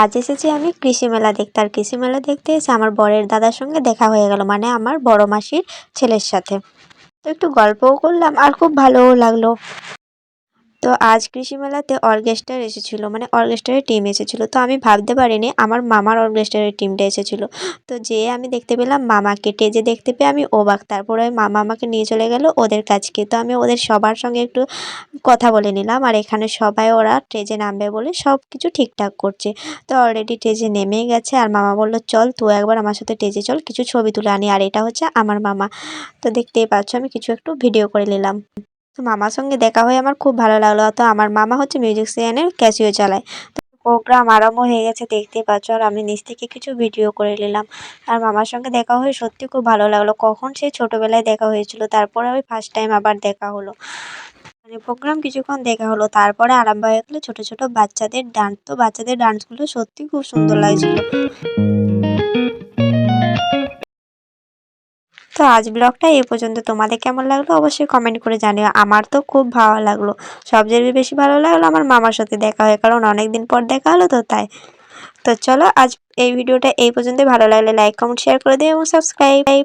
আজ এসেছি আমি কৃষি মেলা দেখতে। আর কৃষি মেলা দেখতে এসে আমার বরের দাদার সঙ্গে দেখা হয়ে গেল মানে আমার বড় মাসির ছেলের সাথে। তো একটু গল্পও করলাম, আর খুব ভালোও লাগল। তো আজ কৃষি মেলাতে অর্কেস্ট্রার এসেছিল মানে অর্কেস্ট্রারের টিম এসেছিল। তো আমি ভাবতে পারিনি আমার মামার অর্কেস্ট্রারের টিমটা এসেছিল। তো যেয়ে আমি দেখতে পেলাম মামাকে, টেজে দেখতে পেয়ে আমি অবাক। তারপরে মামা আমাকে নিয়ে চলে গেল ওদের কাছকে তো আমি ওদের সবার সঙ্গে একটু কথা বলে নিলাম, আর এখানে সবাই ওরা ট্রেজে নামবে বলে সব কিছু ঠিকঠাক করছে। তো অলরেডি ট্রেজে নেমেই গেছে, আর মামা বলল, চল তুই একবার আমার সাথে ট্রেজে চল, কিছু ছবি তুলে আনি। আর এটা হচ্ছে আমার মামা। তো দেখতেই পাচ্ছ আমি কিছু একটু ভিডিও করে নিলাম। তো মামার সঙ্গে দেখা হয়ে আমার খুব ভালো লাগল। তো আমার মামা হচ্ছে মিউজিক সিয়ানের ক্যাসিও চালায়। তো প্রোগ্রাম আরম্ভ হয়ে গেছে দেখতে পাচ্ছ। আর আমি নিচ থেকে কিছু ভিডিও করে নিলাম। আর মামার সঙ্গে দেখা হয়ে সত্যি খুব ভালো লাগল। কখন সেই ছোটোবেলায় দেখা হয়েছিল, তারপরে ওই ফার্স্ট টাইম আবার দেখা হলো। মানে প্রোগ্রাম কিছুক্ষণ দেখা হলো, তারপরে আরম্ভ হয়ে গেলো ছোটো ছোটো বাচ্চাদের ডান্স তো বাচ্চাদের ডান্সগুলো সত্যি খুব সুন্দর লাগছিল। তো আজ ব্লগটা এই পর্যন্ত। তোমাদের কেমন লাগল অবশ্যই কমেন্ট করে জানিও। আমার তো খুব ভালো লাগল। সবচেয়ে বেশি ভালো লাগল আমার মামার সাথে দেখা হয়, কারণ অনেকদিন পর দেখা হলো তো তাই। তো চলো আজ এই ভিডিওটা এই পর্যন্ত ভালো লাগলে লাইক কমেন্ট শেয়ার করে দিও এবং সাবস্ক্রাইব